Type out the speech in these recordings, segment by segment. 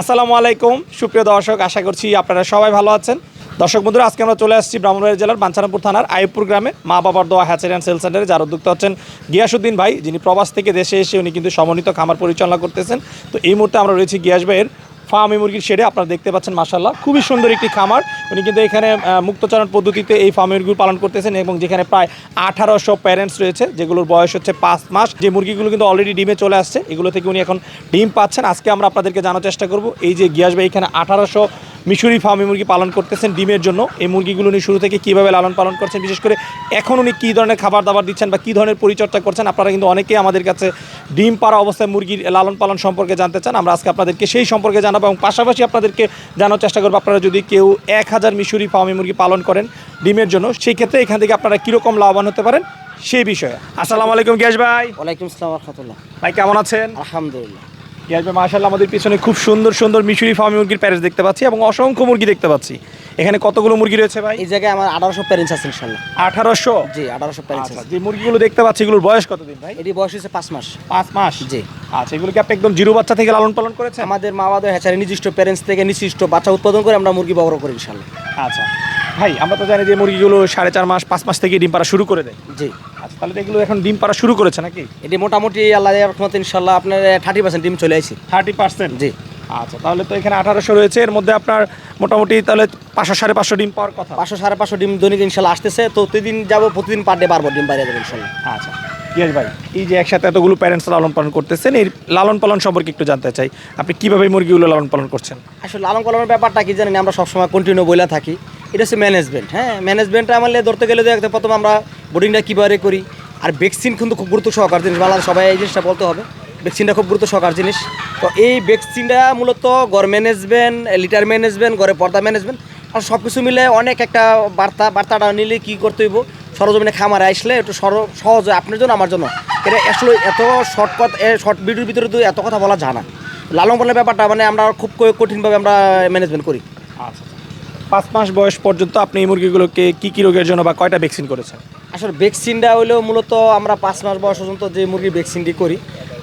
আসসালামু আলাইকুম। সুপ্রিয় দর্শক, আশা করছি আপনারা সবাই ভালো আছেন। দর্শক বন্ধুরা, আজকে আমরা চলে আসছি ব্রাহ্মণবাড়িয়া জেলার বাঞ্ছারামপুর থানার আয়পুর গ্রামে মা বাবার দোয়া হ্যাচারি অ্যান্ড সেল সেন্টারে। যার উদ্যোক্তা হচ্ছেন গিয়াসুদ্দিন ভাই, যিনি প্রবাস থেকে দেশে এসে উনি কিন্তু সমন্বিত খামার পরিচালনা করতেছেন। তো এই মুহূর্তে আমরা রয়েছি গিয়াস ভাইয়ের ফার্মি মুরগির শেডে আপনারা দেখতে পাচ্ছেন মাসাল্লাহ খুবই সুন্দর একটি খামার। উনি কিন্তু এখানে মুক্তচারণ পদ্ধতিতে এই ফার্মি মুরগি পালন করতেছেন এবং যেখানে প্রায় আঠারোশো প্যারেন্টস রয়েছে, যেগুলোর বয়স হচ্ছে পাঁচ মাস। যে মুরগিগুলো কিন্তু অলরেডি ডিমে চলে আসছে, এগুলো থেকে উনি এখন ডিম পাচ্ছেন। আজকে আমরা আপনাদেরকে জানার চেষ্টা করব, এই যে গিয়াস ভাই, এখানে আঠারোশো মিশরি ফার্মে মুরগি পালন করতেছেন ডিমের জন্য। এই মুরগিগুলো উনি শুরু থেকে কীভাবে লালন পালন করছেন বিশেষ করে এখন উনি কী ধরনের খাবার দাবার দিচ্ছেন বা কী ধরনের পরিচর্যা করছেন আপনারা কিন্তু অনেকেই আমাদের কাছে ডিম পাড়া অবস্থায় মুরগির লালন পালন সম্পর্কে জানতে চান। আমরা আজকে আপনাদেরকে সেই সম্পর্কে জানাব এবং পাশাপাশি আপনাদেরকে জানার চেষ্টা করব আপনারা যদি কেউ এক হাজার মিশরি ফার্মে মুরগি পালন করেন ডিমের জন্য সেই ক্ষেত্রে এখান থেকে আপনারা কীরকম লাভবান হতে পারেন সেই বিষয়ে। আসসালামু আলাইকুম গ্যাস ভাই। ওয়ালাইকুম আসসালাম রহমতুল্লাহ। ভাই কেমন আছেন? আলহামদুলিল্লাহ। ভাই মার্শাল্লাহ আমাদের পিছনে খুব সুন্দর সুন্দর মিশরি ফার্মি মুরগির প্যারেজ দেখতে পাচ্ছি এবং অসংখ্য মুরগি দেখতে পাচ্ছি। এখানে কতগুলো মুরগি রয়েছে ভাই? এই জায়গায় আমার আঠারোশো প্যারেন্টস আছে ইনশাল্লাহ আঠারোশো? জি আঠারোশো প্যারেন্টস আচ্ছা আছে। যে মুরগিগুলো দেখতে পাচ্ছি এগুলোর বয়স কতদিন ভাই? এটি বয়স হচ্ছে পাঁচ মাস। পাঁচ মাস? জি। আচ্ছা এগুলো কি আপনি একদম জিরো বাচ্চা থেকে লালন পালন করেছে আমাদের মা বাবা হ্যাচারি নির্দিষ্ট প্যারেন্টস থেকে নির্দিষ্ট বাচ্চা উৎপাদন করে আমরা মুরগি বড় করি ইনশাল্লাহ আচ্ছা ভাই আমরা তো জানি যে মুরগিগুলো সাড়ে চার মাস পাঁচ মাস থেকে ডিম পাড়া শুরু করে দেয়। জি। আচ্ছা তাহলে তো এগুলো এখন ডিম পাড়া শুরু করেছে নাকি? এটি মোটামুটি আল্লাহ রহমত ইনশাল্লাহ আপনার থার্টি পার্সেন্ট ডিম চলে আসি থার্টি পার্সেন্ট জি। আচ্ছা তাহলে তো এখানে আঠারোশো রয়েছে এর মধ্যে আপনার মোটামুটি তাহলে পাঁচশো সাড়ে পাঁচশো ডিম পাওয়ার কথা। পাঁচশো সাড়ে পাঁচশো ডিম দৈনিক ইনশাল্লাহ আসতেছে তো প্রতিদিন যাব প্রতিদিন পার ডে পারব ডিম বাইরে যাব ইনশাল্লাহ আচ্ছা ইয়েস ভাই এই যে একসাথে এতগুলো প্যারেন্টস লালন পালন করতেছেন এই লালন পালন সম্পর্কে একটু জানতে চাই। আপনি কীভাবে মুরগিগুলো লালন পালন করছেন? আসলে লালন পালনের ব্যাপারটা কি জানেন আমরা সবসময় কন্টিনিউ বলে থাকি। এটা হচ্ছে ম্যানেজমেন্ট হ্যাঁ? ম্যানেজমেন্টটা আমাদের ধরতে গেলে দেখতে প্রথম আমরা বোর্ডিংটা কীভাবে করি? আর ভ্যাকসিন কিন্তু খুব গুরুত্ব সহকার জিনিস, বাংলাদেশ সবাই এই জিনিসটা বলতে হবে। ভ্যাকসিনটা খুব গুরুত্ব সহকার জিনিস। তো এই ভ্যাকসিনটা মূলত ঘর ম্যানেজমেন্ট লিটার ম্যানেজমেন্ট ঘরে পর্দা ম্যানেজমেন্ট আর সব কিছু মিলে অনেক একটা বার্তা, বার্তাটা নিলে কী করতে হইব? সরজমিনে খামারে আসলে একটু সর, সহজ আপনার জন্য, আমার জন্য। এটা আসলে এত শর্টকট শর্ট ভিডিওর ভিতরে তো এত কথা বলা যায় না। লালন পালনের ব্যাপারটা মানে আমরা খুব কঠিনভাবে আমরা ম্যানেজমেন্ট করি। আচ্ছা। পাঁচ মাস বয়স পর্যন্ত আপনি এই মুরগিগুলোকে কি কি রোগের জন্য বা কয়টা ভ্যাকসিন করেছেন? আসলে ভ্যাকসিনটা হইলেও মূলত আমরা পাঁচ মাস বয়স পর্যন্ত যে মুরগির ভ্যাকসিনটি করি,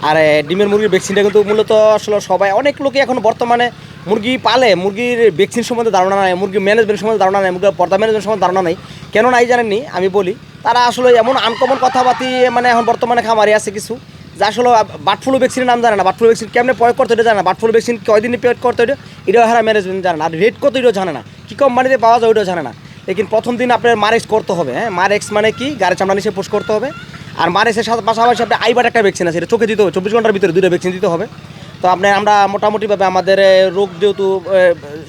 আর ডিমের মুরগির ভ্যাকসিনটা কিন্তু মূলত আসলে সবাই, অনেক লোকে এখন বর্তমানে মুরগি পালে, মুরগির ভ্যাকসিন সম্বন্ধে ধারণা নাই মুরগির ম্যানেজমেন্ট সম্বন্ধে ধারণা নাই, মুরগির পর্দা ম্যানেজমেন্ট সম্বন্ধে ধারণা নাই। কেন নাই জানেননি? আমি বলি, তারা আসলে এমন আনকমন কথাবার্তি মানে এখন বর্তমানে খামারে আছে কিছু, যা আসলে বার্ডফ্লু ভ্যাকসিনের নাম জানে না। বার্ডফ্লু ভ্যাকসিন কেমনে প্রয়োগ করতে এটা জানে না। বার্ডফ্লু ভ্যাকসিন কয়দিনে প্রয়োগ করতে এটা এটাও হারা ম্যানেজমেন্ট জানে না। আর রেট কত এটাও জানে না। কী কোম্পানিতে পাওয়া যায় ওইটাও জানে না। লেকিন প্রথম দিন আপনার মারেক্স করতে হবে হ্যাঁ? মারেক্স মানে কি? গাড়ি চামড়া নিচে পোস্ট করতে হবে। আর মারেক্সের সাথে পাশাপাশি আপনি আইবার একটা ভ্যাকসিন আছে চোখে দিতে হবে, চব্বিশ ঘণ্টার ভিতরে দুটো ভ্যাকসিন দিতে হবে। তো আপনার আমরা মোটামুটিভাবে আমাদের রোগ যেহেতু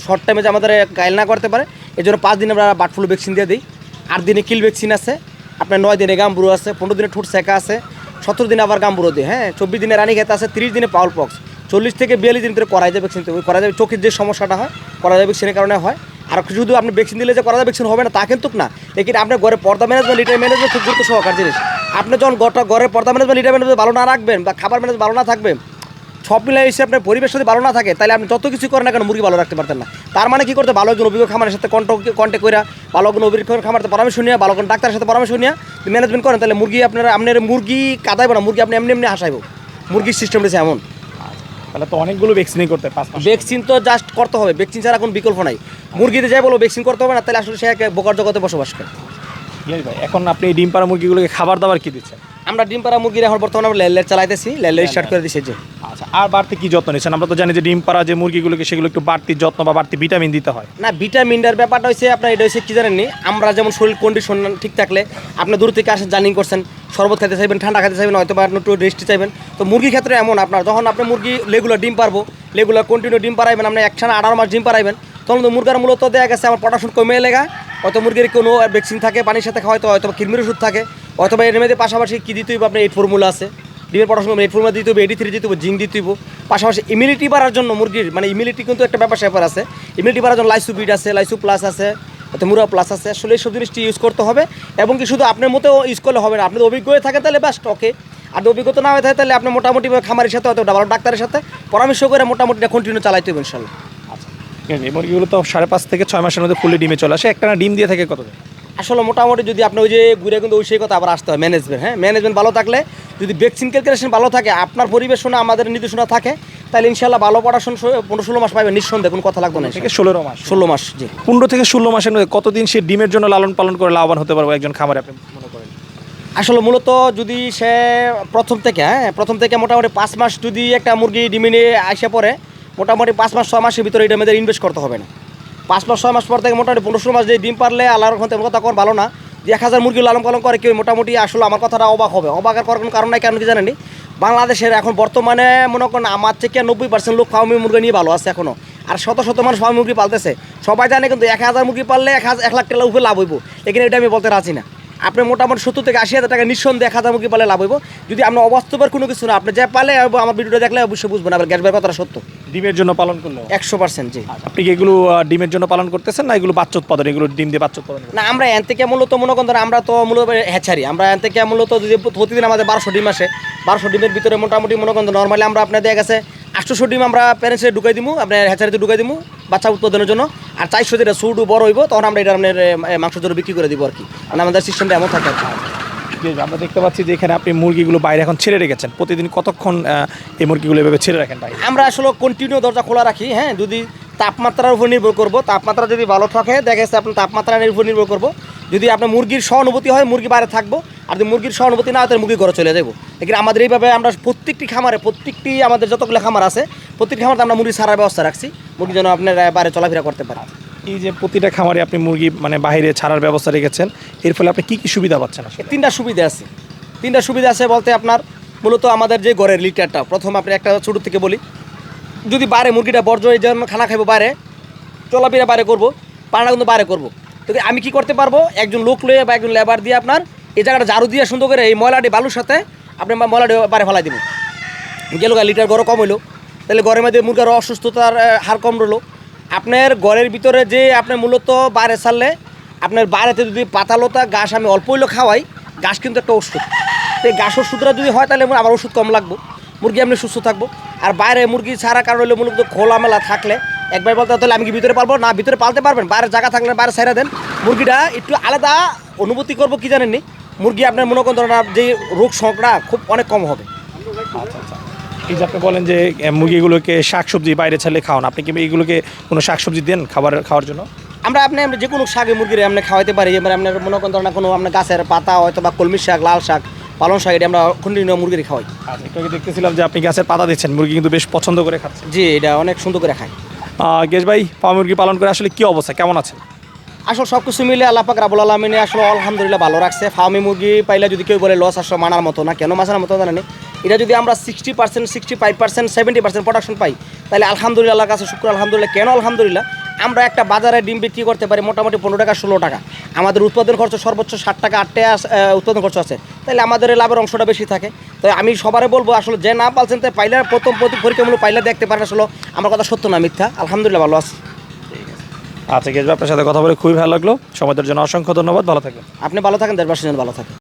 শর্ট টাইমে যে আমাদের গাইল না করতে পারে এই জন্য পাঁচ দিনে আমরা বার্ড ফ্লু ভ্যাকসিন দিয়ে দিই। আট দিনে কিল ভ্যাকসিন আছে, আপনার নয় দিনে গাম্বুরো আছে, পনেরো দিনে ঠোঁট সেকা আছে, সতেরো দিনে আবার গাম্বুরো দিই হ্যাঁ? চব্বিশ দিনে রানী খেতে আছে, তিরিশ দিনে পাউল পক্স চল্লিশ থেকে বিয়াল্লিশ দিন ধরে করা যায় ভ্যাকসিন করা যাবে চোখের যে সমস্যাটা হয় করা যায় ভ্যাকসিনের কারণে হয়। আর শুধু আপনি ভ্যাকসিন দিলে যে করা যায় ভ্যাকসিন হবে না, তা কিন্তু না। লেকিন আপনার ঘরে পর্দা ম্যানেজমেন্ট লিটার ম্যানেজমেন্ট খুব গুরুত্ব সহকার জিনিস। আপনি যখন গোটা ঘরে পর্দা ম্যানেজমেন্ট লিটার ম্যানেজমেন্ট ভালো না রাখবেন বা খাবার ম্যানেজমেন্ট ভালো না থাকবে, সব মিলে এসে আপনার পরিবেশ যদি ভালো না থাকে, তাহলে আপনি যত কিছু করেন না কেন মুরগি ভালো রাখতে পারতেন না। তার মানে কি করতে ভালো একজন অভিজ্ঞ খামারের সাথে কন্ট্যাক্ট কন্ট্যাক্ট করে ভালো কোনো অভিজ্ঞ খামার পরামর্শ নিয়ে, ভালো কোনো ডাক্তারের সাথে পরামর্শ নিয়ে ম্যানেজমেন্ট করেন, তাহলে মুরগি আপনার আপনার মুরগি কাদাইব না, মুরগি আপনি এমনি এমনি হাসাইব। মুরগির সিস্টেম রয়েছে এমন। তাহলে তো অনেকগুলো ভ্যাকসিনই করতে পাঁচ ভ্যাকসিন তো জাস্ট করতে হবে ভ্যাকসিন ছাড়া কোনো বিকল্প নাই। মুরগিতে যাই বলো ভ্যাকসিন করতে হবে না তাহলে আসলে সে এক বোকার জগতে বসবাস করে। ইয়েস ভাই এখন আপনি ডিম পাড়া মুরগিগুলোকে খাবার দাবার কি দিচ্ছেন? আমরা ডিম পাড়া মুরগির এখন বর্তমানে আমরা লেলের চালাইতেছি লেলের স্টার্ট করে দিছি যে। আচ্ছা আর বাড়তি কি যত্ন নিচ্ছেন? আমরা তো জানি যে ডিম পাড়া যে মুরগিগুলোকে সেগুলো একটু বাড়তি যত্ন বা বাড়তি ভিটামিন দিতে হয়। না, ভিটামিনটার ব্যাপারটা হচ্ছে, আপনার এটা হচ্ছে কি জানেননি? আমরা যেমন শরীর কন্ডিশন ঠিক থাকলে, আপনি দূর থেকে আসেন, জার্নিং করছেন, শরবত খেতে চাইবেন, ঠান্ডা খেতে চাইবেন হয়তো বা একটু রেস্ট চাইবেন। তো মুরগির ক্ষেত্রে এমন, আপনার যখন আপনি মুরগি রেগুলার ডিম পারব রেগুলার কন্টিনিউ ডিম পারাইবেন আপনি একসাথে আঠারো মাস ডিম পারাইবেন তখন তো মুরগার মূলত দেখা গেছে, আমার পটাশন কমে লেগা হয়তো মুরগির কোনো ভ্যাকসিন থাকে, পানির সাথে হয়তো হয়তো কৃমির ওষুধ থাকে অথবা এর মধ্যে পাশাপাশি কী দিতেই হইব, আপনার এইট ফর্মুলা আছে। ডিমের পড়াশোনা মেট ফর্মা দিতে হবে এডি থ্রি দিতে হবে জিং দিতে হবে। পাশাপাশি ইমিউনিটি বাড়ার জন্য মুরগির মানে ইমিউনিটি কিন্তু একটা ব্যাপার স্যাপার আছে। ইমিউনিটি বাড়ার জন্য লাইসু বিড আছে লাইসু প্লাস আছে মুরা প্লাস আছে। আসলে এইসব জিনিসটি ইউজ করতে হবে। এবং কি শুধু আপনার মতো ইউজ করলে হবে না আপনি অভিজ্ঞ হয়ে থাকেন তাহলে ব্যাস ওকে আর অভিজ্ঞতা না হয়ে থাকে তাহলে আপনি মোটামুটি খামারের সাথে হয়তো ভালো ডাক্তারের সাথে পরামর্শ করে মোটামুটি কন্টিনিউ চালাইতে হবে ইনশাল্লাহ। আচ্ছা। এই মুরগিগুলো তো সাড়ে পাঁচ থেকে ছয় মাসের মধ্যে ফুলে ডিমে চলে আসে। একটা ডিম দিয়ে থাকে কতদিন? আসলে মোটামুটি যদি আপনি ওই যে ঘুরে কিন্তু ওই সেই কথা আবার আসতে হয় ম্যানেজমেন্ট হ্যাঁ? ম্যানেজমেন্ট ভালো থাকলে যদি ভ্যাকসিন ক্যালকুলেশন ভালো থাকে আপনার পরিবেশনা আমাদের নির্দেশনা থাকে তাহলে ইনশাল্লাহ ভালো পড়াশোনা পনেরো ষোলো মাস পাবে নিঃসন্দেহে কোনো কথা লাগবে না থেকে ষোলো মাস। ষোলো মাস জি। পনেরো থেকে ষোলো মাসের মধ্যে কতদিন সে ডিমের জন্য লালন পালন করে লাভবান হতে পারব একজন খামারে আপনি মনে করেন? আসলে মূলত যদি সে প্রথম থেকে হ্যাঁ প্রথম থেকে মোটামুটি পাঁচ মাস যদি একটা মুরগি ডিমে নিয়ে আসে পরে মোটামুটি পাঁচ মাস ছ মাসের ভিতরে এটা আমাদের ইনভেস্ট করতে হবে না। পাঁচ মাস, ছয় মাস পর থেকে মোটামুটি পনেরো মাস যে ডিম পারলে আল্লাহর রহমতে কথা কর, ভালো না। যে এক হাজার মুরগি লালন পালন করে কেউ মোটামুটি আসলে আমার কথাটা অবাক হবে। অবাকের করার কোনো কারণ নাই, কেন কি জানেনি বাংলাদেশের এখন বর্তমানে মনে করেন আমার থেকে নব্বই পার্সেন্ট লোক ফার্মি মুরগি নিয়ে ভালো আছে এখনও আর শত শত মানুষ ফার্মি মুরগি পালতেছে। সবাই জানে কিন্তু এক হাজার মুরগি পারলে এক হাজার, এক লাখ টাকা উপরে লাভ হইব। এখানে এটা আমি বলতে রাজি না। আপনি মোটামুটি সত্তর থেকে আশি হাজার টাকা নিঃসন্দেহে হাজার মুরগি পালে লাভ হইব। যদি আপনি অবাস্তবের কোনো কিছু না আপনি যা পালে আমার ভিডিওটা দেখলে অবশ্যই বুঝবেন আবার গ্যাস বের কথাটা সত্য। ডিমের জন্য পালন করল? একশো পার্সেন্ট জি। আপনি কি এগুলো ডিমের জন্য পালন করতেছেন না এগুলো বাচ্চা উৎপাদন এগুলো ডিম দিয়ে বাচ্চা উৎপাদন না আমরা এন থেকে মূলত মনে করেন ধরেন আমরা তো মূলত হ্যাচারি আমরা এন থেকে মূলত যদি প্রতিদিন আমাদের বারোশো ডিম আসে বারোশো ডিমের ভিতরে মোটামুটি মনে করেন নর্মালি আমরা আপনার দেখা গেছে আটশোশো ডিম আমরা প্যারেন্টসে ঢুকাই দিমু আপনার হ্যাচারিতে ঢুকাই দিমু বাচ্চা উৎপাদনের জন্য। আর চারশো যেটা সুডু বড় হইব তখন আমরা এটা আপনার মাংস জন্য বিক্রি করে দিব আর কি। মানে আমাদের সিস্টেমটা এমন থাকে আর। আমরা দেখতে পাচ্ছি যে এখানে আপনি মুরগিগুলো বাইরে এখন ছেড়ে রেখেছেন। প্রতিদিন কতক্ষণ এই মুরগিগুলো এভাবে ছেড়ে রাখেন ভাই? আমরা আসলে কন্টিনিউ দরজা খোলা রাখি হ্যাঁ? যদি তাপমাত্রার উপর নির্ভর করব তাপমাত্রা যদি ভালো থাকে দেখা যাচ্ছে আপনার তাপমাত্রার উপর নির্ভর করব। যদি আপনার মুরগির সহানুভূতি হয় মুরগি বাইরে থাকব। আর যদি মুরগির সহানুভূতি না হয় তাহলে মুরগি ঘরে চলে যাব এখানে আমাদের এইভাবে আমরা প্রত্যেকটি খামারে প্রত্যেকটি আমাদের যতগুলো খামার আছে প্রত্যেকটি খামারে আমরা মুরগি সারার ব্যবস্থা রাখছি। মুরগি যেন আপনার বাইরে চলাফেরা করতে পারে। এই যে প্রতিটা খামারে আপনি মুরগি মানে বাইরে ছাড়ার ব্যবস্থা রেখেছেন এর ফলে আপনি কী কী সুবিধা পাচ্ছেন তিনটা সুবিধা আছে। তিনটা সুবিধা আছে বলতে আপনার মূলত আমাদের যে ঘরের লিটারটা প্রথম আপনি একটা ছোটো থেকে বলি। যদি বাইরে মুরগিটা বর্জ্য এই জন্য খানা খাইবো বাইরে চলাফেরা বাইরে করব পাড়া কিন্তু বাইরে করব। তো আমি কি করতে পারব? একজন লোক লয়ে বা একজন লেবার দিয়ে আপনার এই জায়গাটা ঝাড়ু দিয়ে সুন্দর করে এই ময়লাটি বালুর সাথে আপনি ময়লাটি বারে ফেলাই দেবো গেল লিটার গরম কম হইল। তাহলে গরমের মধ্যে মুরগার অসুস্থতার হার কম রলো আপনার ঘরের ভিতরে যে আপনার মূলত বাইরে ছাড়লে, আপনার বাইরেতে যদি পাতালতা ঘাস আমি অল্প হইলেও খাওয়াই, ঘাস কিন্তু একটা ওষুধ। তো ঘাস ওষুধটা যদি হয়, তাহলে আমার ওষুধ কম লাগবো। মুরগি আপনি সুস্থ থাকব। আর বাইরে মুরগি ছাড়া কারণ হলে মূলত খোলামেলা থাকলে একবার বলতে তাহলে আমি কি ভিতরে পারব না ভিতরে পালতে পারবেন। বাইরে জায়গা থাকলে বাইরে ছেড়ে দেন। মুরগিটা একটু আলাদা অনুভূতি করব কি জানেননি? মুরগি আপনার মনে করেন যে রোগ সংখ্যা খুব অনেক কম হবে। আচ্ছা আচ্ছা। এই যে আপনি বলেন যে মুরগিগুলোকে শাকসবজি বাইরে ছাড়লে খাওয়ান আপনি কি এগুলোকে কোনো শাকসবজি দেন খাবার খাওয়ার জন্য? আমরা আপনি আমরা যে কোনো শাকে মুরগির আমরা খাওয়াইতে পারি। এবার আপনার মনে করেন ধরেন কোনো আপনার গাছের পাতা হয়তো বা কলমি শাক লাল শাক পালং শাক এটা আমরা কন্টিনিউ মুরগির খাওয়াই। আচ্ছা একটু দেখতেছিলাম যে আপনি গাছের পাতা দিচ্ছেন মুরগি কিন্তু বেশ পছন্দ করে খাচ্ছে। জি এটা অনেক সুন্দর করে খাই গেশ ভাই ফার্ম মুরগি পালন করে আসলে কি অবস্থা? কেমন আছে আসলে সব কিছু মিলে আল্লাহ পাক রাবুল আলমিনে আসলে আলহামদুলিল্লাহ ভালো রাখছে। ফার্মি মুরগি পাইলে যদি কেউ বলে লস আসলে মানার মতো না, কেন মাসার মতো জানেনি এটা যদি আমরা sixty percent sixty five percent seventy percent production পাই, তাহলে আলহামদুলিল্লাহ কাছে শুক্র, আলহামদুলিল্লাহ। কেন আলহামদুলিল্লাহ? আমরা একটা বাজারে ডিম বিক্রি করতে পারি মোটামুটি পনেরো টাকা ষোলো টাকা। আমাদের উৎপাদন খরচ সর্বোচ্চ ষাট টাকা আট টাকা উৎপাদন খরচ আছে। তাহলে আমাদের লাভের অংশটা বেশি থাকে। তো আমি সবারে বলব আসলে যে না পালছেন তাই পাইলে প্রথম প্রতি পরীক্ষামূলক পাইলে দেখতে পারেন আসলে আমার কথা সত্য না মিথ্যা। আলহামদুলিল্লাহ ভালো আছে। আচ্ছা ভাই আপনার সাথে কথা বলে খুবই ভালো লাগল। সমাজের জন্য অসংখ্য ধন্যবাদ। ভালো থাকবেন। আপনি ভালো থাকেন দেড় পার্সেন্ট ভালো থাকেন।